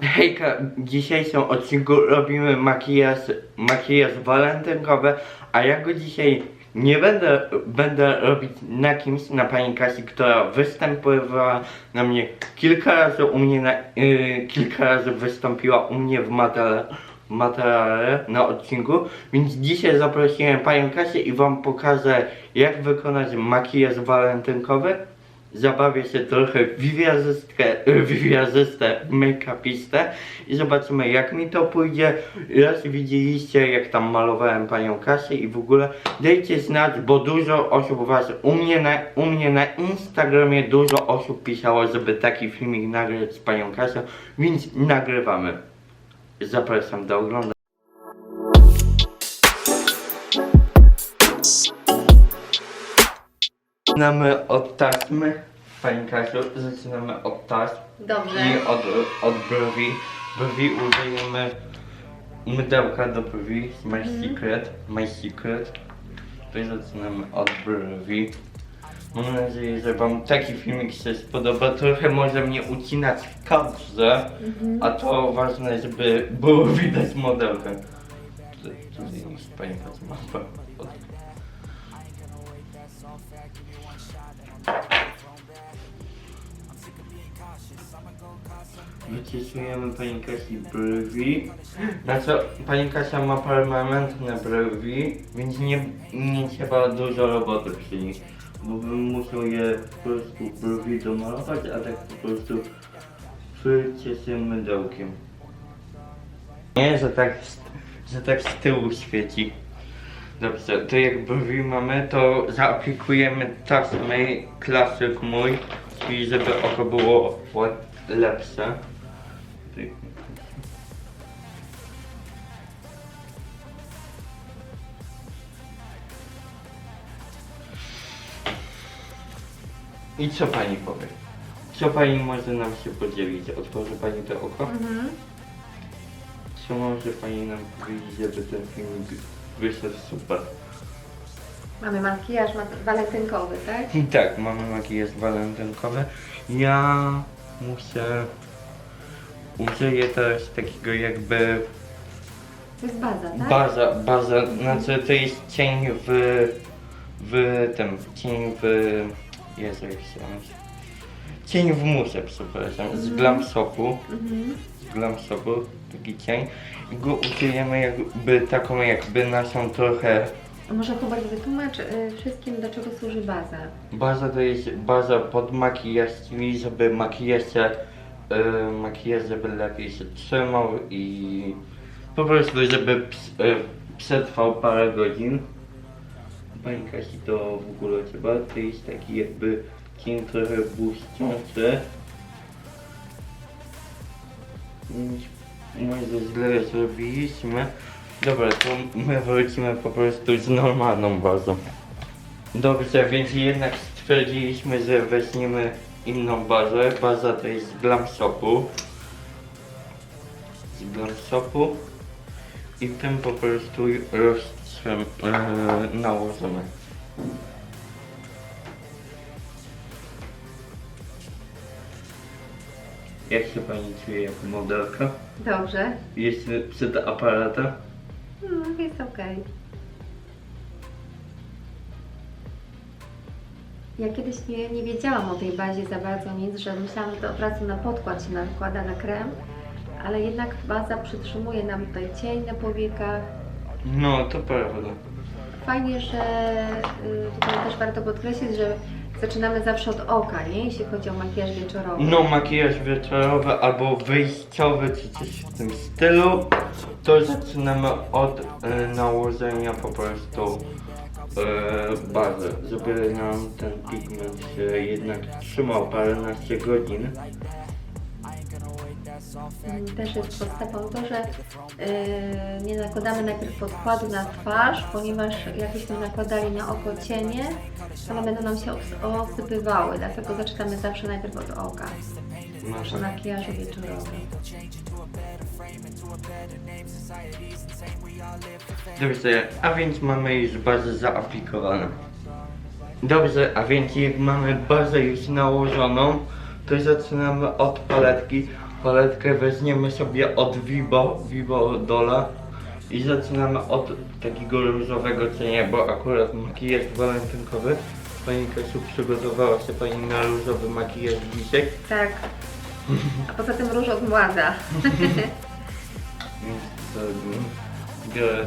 Hejka, w dzisiejszym odcinku robimy makijaż, makijaż walentynkowy, a ja go dzisiaj nie będę, będę robić na kimś, na pani Kasi, która występowała na mnie kilka razy u mnie, na, yy, kilka razy wystąpiła u mnie w materiale, materiale na odcinku, więc dzisiaj zaprosiłem panią Kasię i wam pokażę jak wykonać makijaż walentynkowy zabawię się trochę w wiwiazystę, make-upistę i zobaczymy jak mi to pójdzie. Raz widzieliście jak tam malowałem panią Kasię i w ogóle dajcie znać, bo dużo osób was u mnie na, u mnie na Instagramie dużo osób pisało, żeby taki filmik nagrać z panią Kasią, więc nagrywamy. Zapraszam do oglądania. Zaczynamy od taśmy. Pani Kasiu, zaczynamy od taśm Dobrze. i od, od brwi. Brwi użyjemy mydełka do brwi My Secret. My Secret. Tutaj zaczynamy od brwi. Mam nadzieję, że wam taki filmik się spodoba. Trochę może mnie ucinać w kadrze, a to ważne, żeby było widać modelkę. Tutaj, tutaj jest pani Kasiu Wycisujemy pani Kasi brwi. Na co pani Kasia ma permanentne brwi, więc nie, nie trzeba dużo roboty przy nich. Bo bym musiał je po prostu brwi domalować, a tak po prostu przycieszymy mydełkiem. Nie, że tak, że tak z tyłu świeci. Dobrze, to jak brwi mamy, to zaaplikujemy taśmę klasyk mój, czyli żeby oko było lepsze. I co pani powie? Co pani może nam się podzielić? Otworzy pani to oko? Mhm. Co może pani nam powiedzieć, żeby ten filmik wyszedł super? Mamy makijaż ma- walentynkowy, tak? I tak, mamy makijaż walentynkowy. Ja muszę... Użyję teraz takiego jakby To jest baza, tak? baza, baza, znaczy to jest cień w, w tym, cień w, Jezu jak się nazywa? Cień w musie, przepraszam, z Glam Sopu, Mhm. z Glam Sopu, taki cień. I go użyjemy jakby taką jakby naszą trochę A może Hubert wytłumacz y, wszystkim, do czego służy baza? Baza to jest baza pod makijaż, czyli żeby makijaż się, y, makijaż żeby lepiej się trzymał i po prostu żeby ps, y, przetrwał parę godzin. Pani Kasi to w ogóle trzeba, to jest taki jakby cień trochę błyszczący. Może źle zrobiliśmy. Dobra, to my wrócimy po prostu z normalną bazą. Dobrze, więc jednak stwierdziliśmy, że weźmiemy inną bazę. Baza to jest z Glamsopu. Z Glamsopu. I tym po prostu rozstrzem, e, nałożymy. Jak się pani czuje jako modelka? Dobrze. Jest przed aparatem? No, jest okej. Ja kiedyś nie, nie wiedziałam o tej bazie za bardzo nic, że myślałam, że to od razu na podkład się nakłada na krem, ale jednak baza przytrzymuje nam tutaj cień na powiekach. No, to prawda. Fajnie, że y, tutaj też warto podkreślić, że zaczynamy zawsze od oka, nie? Jeśli chodzi o makijaż wieczorowy. No, makijaż wieczorowy albo wyjściowy, czy coś w tym stylu, to zaczynamy od e, nałożenia po prostu e, bazy, żeby nam ten pigment się jednak trzymał paręnaście godzin. Też jest podstawą to, że yy, nie nakładamy najpierw podkładu na twarz, ponieważ jakbyśmy nakładali na oko cienie, one będą nam się osypywały, dlatego zaczynamy zawsze najpierw od oka tak. makijażu wieczorowym. Dobrze, a więc mamy już bazę zaaplikowaną. Dobrze, a więc jak mamy bazę już nałożoną, to zaczynamy od paletki. paletkę weźmiemy sobie od Vibo, Vibo Dola i zaczynamy od takiego różowego cienia, bo akurat makijaż walentynkowy. Pani Kasiu przygotowała się pani na różowy makijaż dzisiaj. Tak. A poza tym róż odmładza. To biorę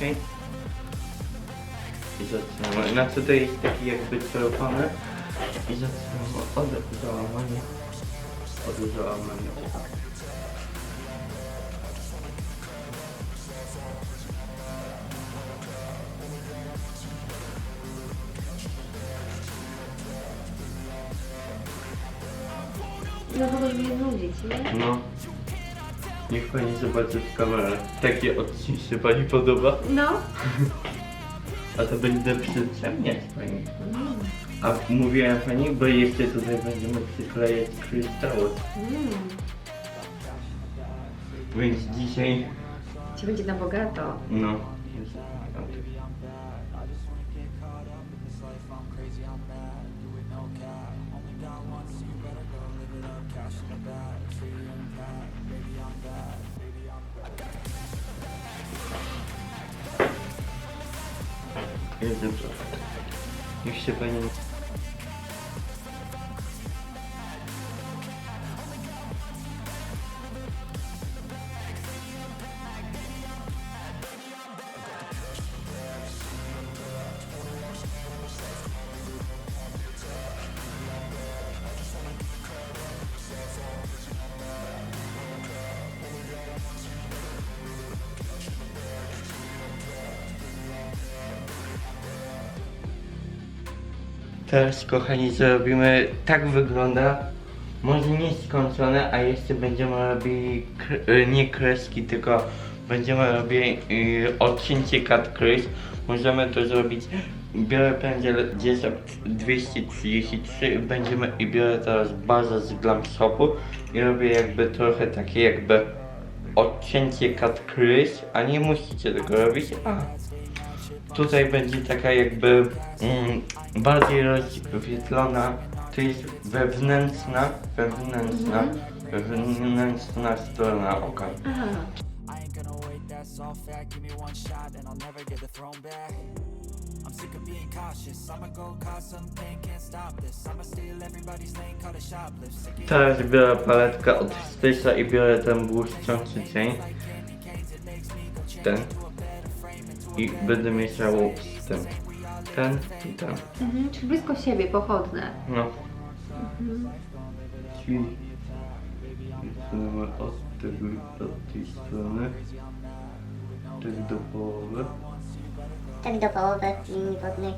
cień i zaczynamy. Na tutaj jest taki jakby czerwony i zaczynamy od załamania. Od załamania. No bo już mnie nudzić, nie? No. Niech pani zobaczy w kamerę. Takie odcień się pani podoba. No. A to będę przyciemniać pani. A mówiłem pani, bo jeszcze tutaj będziemy przyklejać kryształy. Mm. Więc dzisiaj, Ci będzie na bogato. no. Jest dobrze. Niech się pani... Teraz kochani zrobimy, tak wygląda, może nie skończone, a jeszcze będziemy robili, y, nie kreski, tylko będziemy robili y, odcięcie cut crease. Możemy to zrobić, biorę pędzel 233 będziemy i biorę teraz bazę z Glam Shopu i robię jakby trochę takie jakby odcięcie cut crease, a nie musicie tego robić, a Tutaj będzie taka jakby mm, bardziej rozświetlona, to jest wewnętrzna, wewnętrzna, wewnętrzna strona oka. Aha. I ain't gonna wait, that's all fact. Give me one shot and I'll never get the throne back. I'm sick of being cautious. I'ma go cause some pain, can't stop this. I'ma steal everybody's lane, call it shoplift. Sick of Teraz biorę paletkę od Stysa i biorę ten błyszczący cień, ten i będę mieszał z tym, ten i ten, Mhm. Czyli blisko siebie, pochodne. no. Czyli zaczynamy od tego, od tej strony, tak do połowy. Tak do połowy linii wodnej.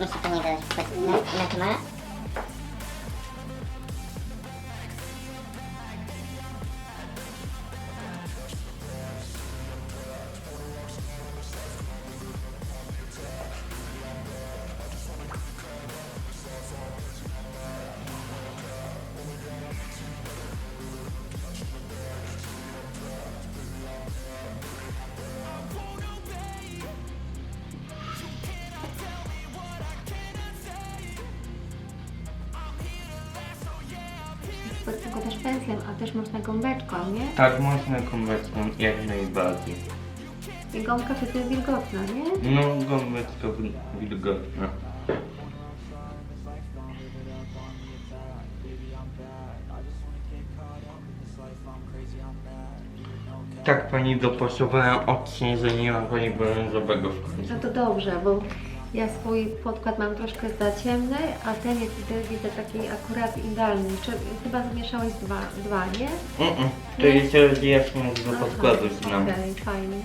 Musi pani dać na, na kamerę? Tylko też pędzlem, a też można gąbeczką, nie? Tak, można konwersją jak najbardziej. I gąbka wtedy jest wilgotna, nie? No, gąbeczka wil- wilgotna. Tak pani dopasowałem odcień, że nie ma pani brązowego w końcu. No to dobrze, bo ja swój podkład mam troszkę za ciemny, a ten jest widzę, taki akurat idealny. Czy, chyba zmieszałeś dwa, dwa nie? Mm-mm, to jest rozjaśnienie do podkładu Aha, znam. Okej, fajnie.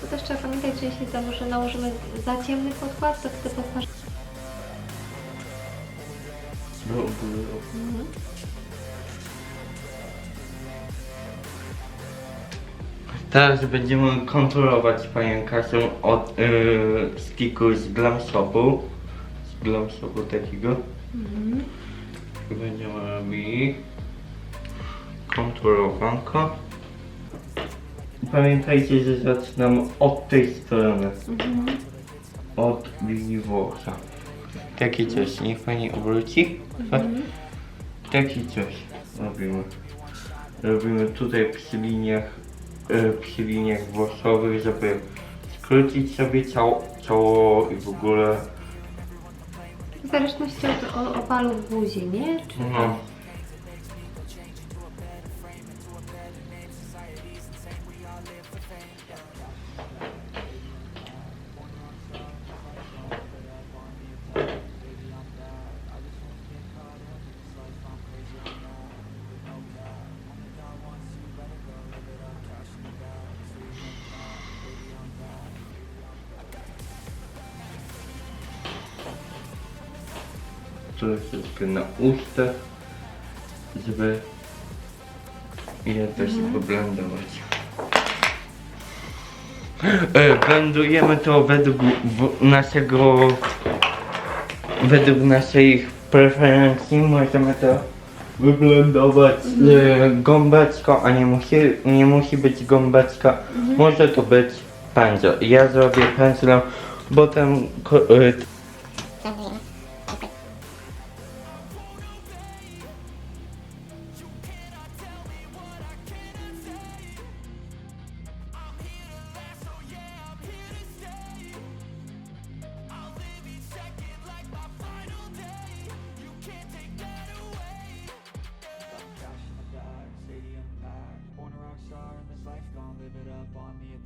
To też trzeba pamiętać, że jeśli założy, nałożymy za ciemny podkład, to wtedy podkład... Góry. Mhm. Teraz będziemy kontrolować panią Kasię od yy, sticku z Glam Shopu. Z Glam Shopu takiego. I Będziemy robili kontrolowanko. Pamiętajcie, że zaczynam od tej strony. Od linii włosa. Takie coś, niech pani obróci. Taki coś robimy. Robimy tutaj przy liniach, e, przy liniach włosowych, żeby skrócić sobie ciało, ciało i w ogóle. W zależności od o- opalu w buzi, nie? Czy No. Troszeczkę na ustach, żeby je to się poblendować. E, Blendujemy to według w, naszego według naszych preferencji możemy to wyblendować e, gąbeczką, a nie musi, nie musi być gąbeczka, może to być pędzel. Ja zrobię pędzlem, bo ten ko- e,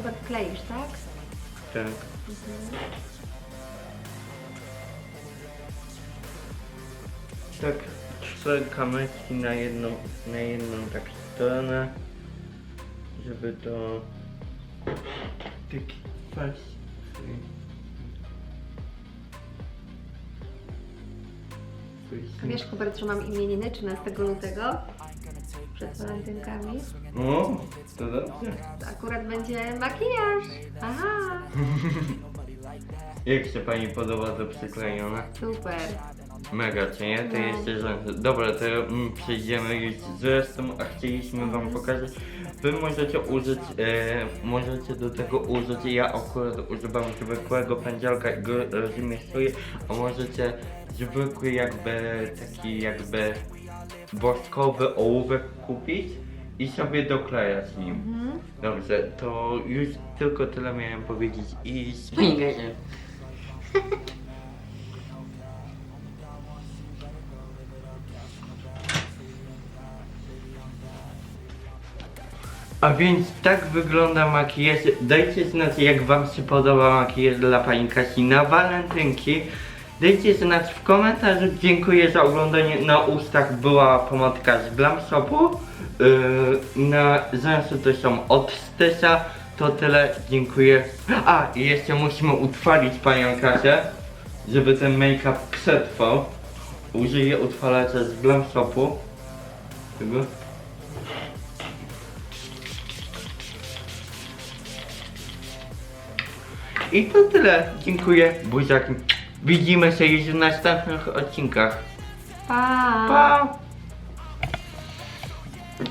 Hubert kleisz, tak? tak. Tak, trzy kamyczki na jedną, na jedną tak stronę, żeby to taki. A Wiesz Hubert, że mam imieniny 13 lutego? Przed walentynkami. O, to dobrze. To akurat będzie makijaż. Aha, Jak się pani podoba to przyklejone? super. Mega, czy nie? To No. jeszcze rzęsy. Dobra, to mm, przejdziemy już zresztą, a chcieliśmy wam pokazać. Wy możecie użyć, e, możecie do tego użyć, ja akurat używam zwykłego pędzelka i go rozmieściuję, a możecie zwykły jakby taki jakby woskowy ołówek kupić i sobie doklejać nim. Mhm. Dobrze, to już tylko tyle miałem powiedzieć i śmigaj się. A więc tak wygląda makijaż. Dajcie znać jak wam się podoba makijaż dla pani Kasi na walentynki. Dajcie znać w komentarzu. Dziękuję za oglądanie. Na ustach była pomadka z Glam Shopu. Yy, na rzęsy to są od Stysa. To tyle. Dziękuję. A i jeszcze musimy utrwalić panią Kasię, żeby ten make-up przetrwał. Użyję utrwalacza z Glam Shopu. Tego. I to tyle. Dziękuję. Buziaki. Widzimy się już w następnych odcinkach. Pa! Pa!